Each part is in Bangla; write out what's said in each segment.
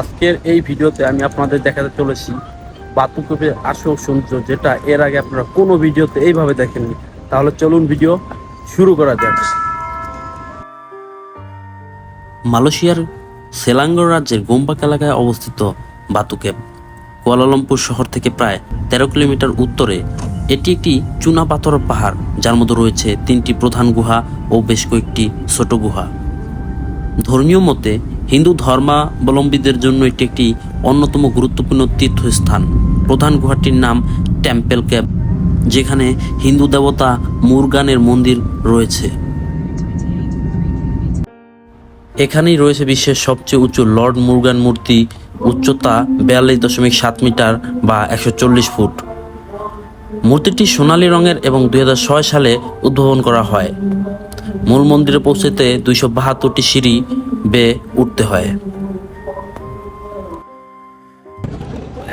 আজকের এই ভিডিওতে আমি আপনাদের দেখাতে চলেছি বাতুকুপের আসল সৌন্দর্য, যেটা এর আগে আপনারা কোনো ভিডিওতে এইভাবে দেখেননি। তাহলে চলুন ভিডিও শুরু করা যাক। মালয়েশিয়ার সেলাঙ্গর রাজ্যের গোম্বাক এলাকায় অবস্থিত বাতুকেপ কুয়ালালামপুর শহর থেকে প্রায় তেরো কিলোমিটার উত্তরে এটি একটি চুনা পাথরের পাহাড়, যার মধ্যে রয়েছে তিনটি প্রধান গুহা ও বেশ কয়েকটি ছোট গুহা। ধর্মীয় মতে হিন্দু ধর্মাবলম্বীদের জন্য এটি একটি অন্যতম গুরুত্বপূর্ণ তীর্থস্থান। প্রধান গুহাটির নাম টেম্পেল ক্যাব, যেখানে হিন্দু দেবতা মুরগানের মন্দির রয়েছে। এখানেই রয়েছে বিশ্বের সবচেয়ে উঁচু লর্ড মুরগান মূর্তি, উচ্চতা বিয়াল্লিশ দশমিক সাত মিটার বা একশো চল্লিশ ফুট। মূর্তিটি সোনালী রঙের এবং দুই হাজার ছয় সালে উদ্ভাবন করা হয়। মূল মন্দিরে পৌঁছতে দুইশো বাহাত্তরটি সিঁড়ি বেয়ে উঠতে হয়।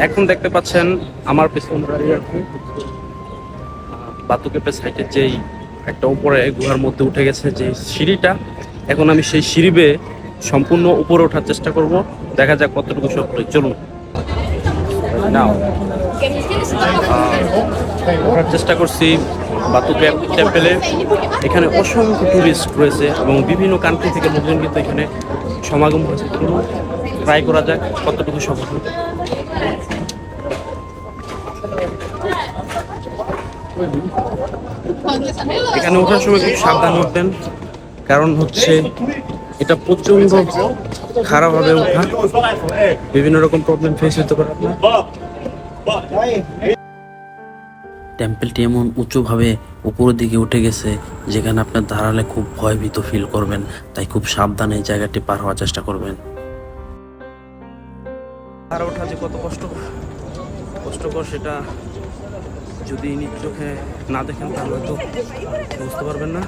এখন দেখতে পাচ্ছেন আমার পেছনে দাঁড়িয়ে আছে সাইডে যেই একটা উপরে গুহার মধ্যে উঠে গেছে যে সিঁড়িটা, এখন আমি সেই সিঁড়ি বেয়ে সম্পূর্ণ উপরে ওঠার চেষ্টা করব। দেখা যাক কতটুকু হয়। চলুন। নাও। ওঠার চেষ্টা করছি বাতুকে টেম্পেলে এখানে অসংখ্য টুরিস্ট রয়েছে এবং বিভিন্ন কান্ট্রি থেকে লোকজন কিন্তু এখানে সমাগম হয়েছে চলুন ট্রাই করা যাক কতটুকু সফল। এখানে ওঠার সময় খুব সাবধান হতেন কারণ হচ্ছে এটা প্রচণ্ড খারাপভাবে ওঠা। বিভিন্ন রকম প্রবলেম ফেস হতে পারে আপনার। টেম্পেলটি এমন উঁচুভাবে উপরের দিকে উঠে গেছে, যেখানে আপনার দাঁড়ালে খুব ভয়ভীত ফিল করবেন। তাই খুব সাবধানে এই জায়গাটি পার হওয়ার চেষ্টা করবেন। আর ওঠা যে কত কষ্ট কষ্টকর সেটা যদি নিজ চোখে না দেখেন, তাহলে তো বুঝতে পারবেন না।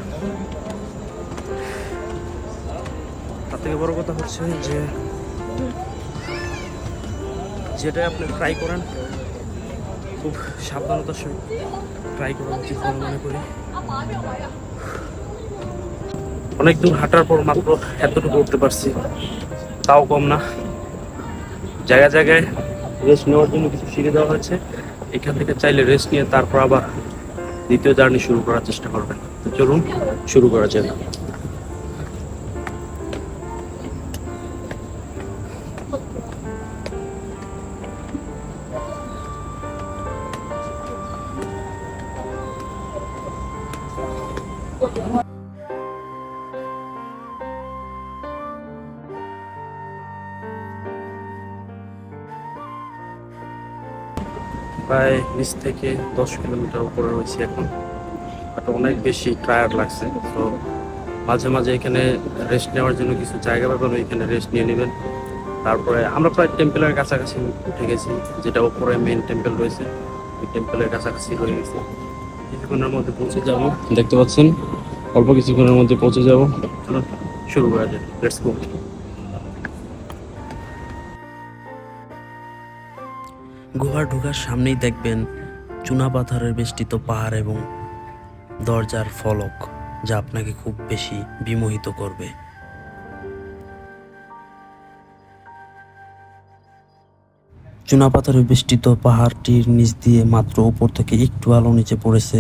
তার থেকে বড় কথা হচ্ছে যে যেটা আপনি ট্রাই করেন খুব সাবধানতার সহিত ট্রাই করা উচিত বলে মনে করি। অনেক দূর হাঁটার পর মাত্র এতটুকু উঠতে পারছি। তাও কম না। জায়গায় জায়গায় রেস্ট নেওয়ার জন্য কিছু সিঁড়ি দেওয়া হয়েছে। এখান থেকে চাইলে রেস্ট নিয়ে তারপর আবার দ্বিতীয় জার্নি শুরু করার চেষ্টা করবেন। তো চলুন, শুরু করা যাক। প্রায় নিচ থেকে দশ কিলোমিটার উপরে রয়েছে এখন। বাট অনেক বেশি টায়ার্ড লাগছে তো মাঝে মাঝে এখানে রেস্ট নেওয়ার জন্য কিছু জায়গা পাবেন এখানে রেস্ট নিয়ে নেবেন। তারপরে আমরা প্রায় টেম্পেলের কাছাকাছি উঠে গেছি, যেটা উপরে মেন টেম্পেল রয়েছে। ওই টেম্পেলের কাছাকাছি হয়ে গেছে। কিছুক্ষণের মধ্যে পৌঁছে যাব। দেখতে পাচ্ছেন অল্প কিছুক্ষণের মধ্যে পৌঁছে যাব। চলুন শুরু করা যাক। লেটস গো গুহার ঢোকার সামনেই দেখবেন চুনা পাথরের বেষ্টিত পাহাড় এবং দরজার ফলক যা আপনাকে খুব বেশি বিমোহিত করবে। চুনাপাথরে বেষ্টিত পাহাড়টির নিচ দিয়ে মাত্র উপর থেকে একটু আলো নিচে পড়েছে,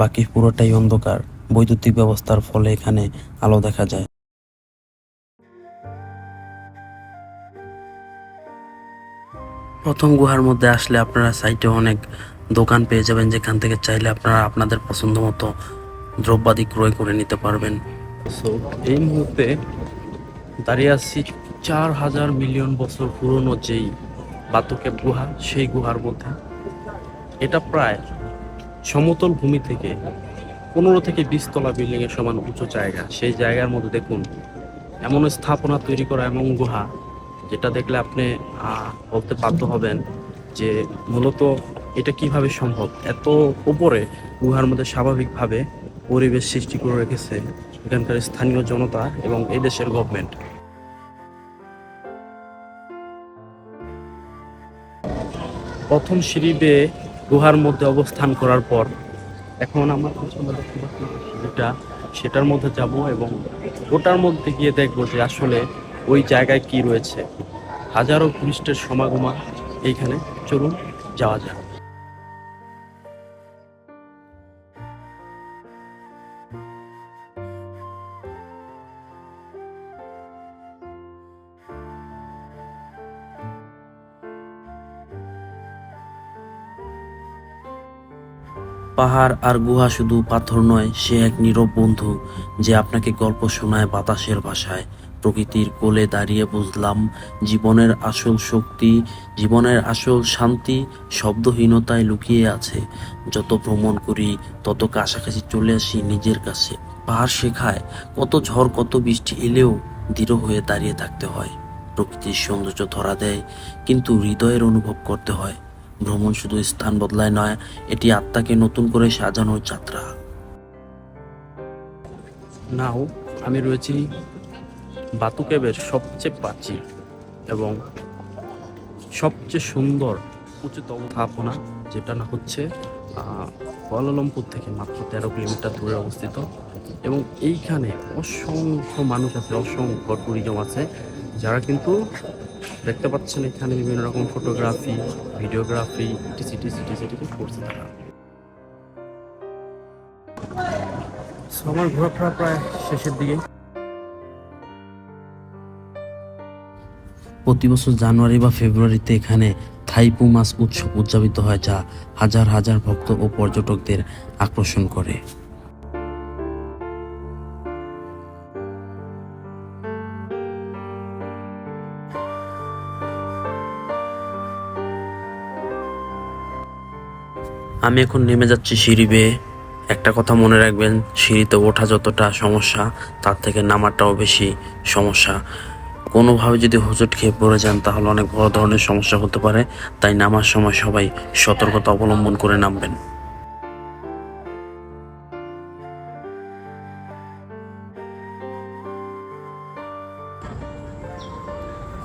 বাকি পুরোটাই অন্ধকার। বৈদ্যুতিক ব্যবস্থার ফলে এখানে আলো দেখা যায়। প্রথম গুহার মধ্যে আসলে আপনারা সাইটে অনেক দোকান পেয়ে যাবেন, যেখান থেকে চাইলে আপনারা আপনাদের পছন্দ মতো দ্রব্যাদি ক্রয় করে নিতে পারবেন। সো এই মুহূর্তে দাঁড়িয়ে আছি চার হাজার মিলিয়ন বছর পুরনো যেই বাতুকের গুহা, সেই গুহার মধ্যে। এটা প্রায় সমতল ভূমি থেকে পনেরো থেকে বিশ তলা বিল্ডিং এর সমান উঁচু জায়গা। সেই জায়গার মধ্যে দেখুন, এমন স্থাপনা তৈরি করা এমন গুহা, যেটা দেখলে আপনি বলতে বাধ্য হবেন যে মূলত এটা কীভাবে সম্ভব? এত উপরে গুহার মধ্যে স্বাভাবিকভাবে পরিবেশ সৃষ্টি করে রেখেছে এখানকার স্থানীয় জনতা এবং এই দেশের গভর্নমেন্ট প্রথম সিঁড়ি বেয়ে গুহার মধ্যে অবস্থান করার পর এখন আমার পছন্দ সিঁড়িটা সেটার মধ্যে যাব এবং ওটার মধ্যে গিয়ে দেখব যে আসলে ওই জায়গায় কি রয়েছে। হাজারো টুরিস্টের সমাগমা এইখানে। চলুন যাওয়া যাক। পাহাড় আর গুহা শুধু পাথর নয়, সে এক নীরব বন্ধু যে আপনাকে গল্প শোনায় বাতাসের ভাষায়। প্রকৃতির কোলে দাঁড়িয়ে বুঝলাম, জীবনের আসল শক্তি, জীবনের আসল শান্তি শব্দহীনতায় লুকিয়ে আছে। যত ভ্রমণ করি, তত কাছাকাছি চলে আসি নিজের কাছে। পাহাড় শেখায় কত ঝড়, কত বৃষ্টি এলেও দৃঢ় হয়ে দাঁড়িয়ে থাকতে হয়। প্রকৃতির সৌন্দর্য ধরা দেয়, কিন্তু হৃদয়ের অনুভব করতে হয়। ভ্রমণ শুধু স্থান বদলায় নয়, এটি আত্মাকে নতুন করে সাজানোর যাত্রা। নাও, আমি রয়েছি বাতুকেবের সবচেয়ে প্রাচীন এবং সবচেয়ে সুন্দর উচিত অবস্থাপনা যেটা না হচ্ছে কুয়ালালামপুর থেকে মাত্র তেরো কিলোমিটার দূরে অবস্থিত। এবং এইখানে অসংখ্য মানুষ আছে, অসংখ্য ট্যুরিজম আছে, যারা কিন্তু দেখতে পাচ্ছেন এখানে বিভিন্ন রকম ফটোগ্রাফি ভিডিওগ্রাফি টিসি টিসি টিসি টিসি করছে তারা। আমার ঘোরাফেরা প্রায় শেষের দিকে। প্রতি বছর জানুয়ারি বা ফেব্রুয়ারিতে এখানে থাইপু মাছ উৎসব উদযাপিত হয় যা হাজার হাজার ভক্ত ও পর্যটকদের আকর্ষণ করে। আমি এখন নেমে যাচ্ছি সিঁড়ি বেয়ে। একটা কথা মনে রাখবেন, সিঁড়িতে ওঠা যতটা সমস্যা, তার থেকে নামাটাও বেশি সমস্যা। কোনোভাবে যদি হোঁচট খেয়ে পড়ে যান, তাহলে অনেক বড় ধরনের সমস্যা হতে পারে। তাই নামার সময় সবাই সতর্কতা অবলম্বন করে নামবেন।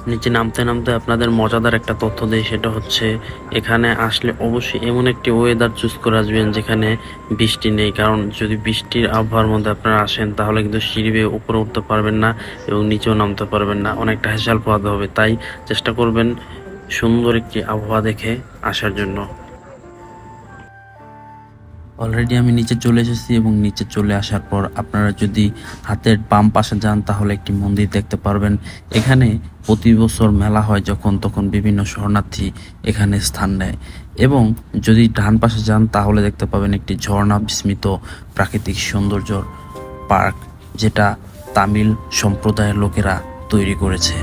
নিচে নামতে নামতে আপনাদের মজাদার একটা তথ্য দেয় সেটা হচ্ছে এখানে আসলে অবশ্যই এমন একটি ওয়েদার চুজ করে আসবেন যেখানে বৃষ্টি নেই। কারণ যদি বৃষ্টির আবহাওয়ার মধ্যে আপনারা আসেন, তাহলে কিন্তু সিঁড়ি বেয়ে উপরে উঠতে পারবেন না এবং নিচেও নামতে পারবেন না। অনেকটা হেসাল পোয়াতে হবে। তাই চেষ্টা করবেন সুন্দর একটি আবহাওয়া দেখে আসার জন্য। অলরেডি আমি নিচে চলে এসেছি এবং নিচে চলে আসার পর আপনারা যদি হাতের বাম পাশে যান, তাহলে একটি মন্দির দেখতে পারবেন। এখানে প্রতি বছর মেলা হয় যখন তখন বিভিন্ন শরণার্থী এখানে স্থান নেয়। এবং যদি ডান পাশে যান, তাহলে দেখতে পাবেন একটি ঝর্ণা বিস্মিত প্রাকৃতিক সৌন্দর্যর পার্ক, যেটা তামিল সম্প্রদায়ের লোকেরা তৈরি করেছে।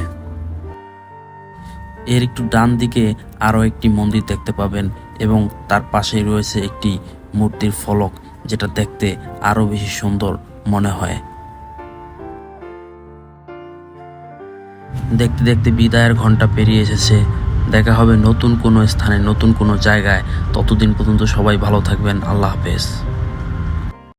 এর একটু ডান দিকে আরও একটি মন্দির দেখতে পাবেন এবং তার পাশেই রয়েছে একটি মূর্তির ফলক যেটা দেখতে আরও বেশি সুন্দর মনে হয়। দেখতে দেখতে বিদায়ের ঘণ্টা পেরিয়ে এসেছে। দেখা হবে নতুন কোনো স্থানে, নতুন কোনো জায়গায়। ততদিন পর্যন্ত সবাই ভালো থাকবেন। আল্লাহ হাফেজ।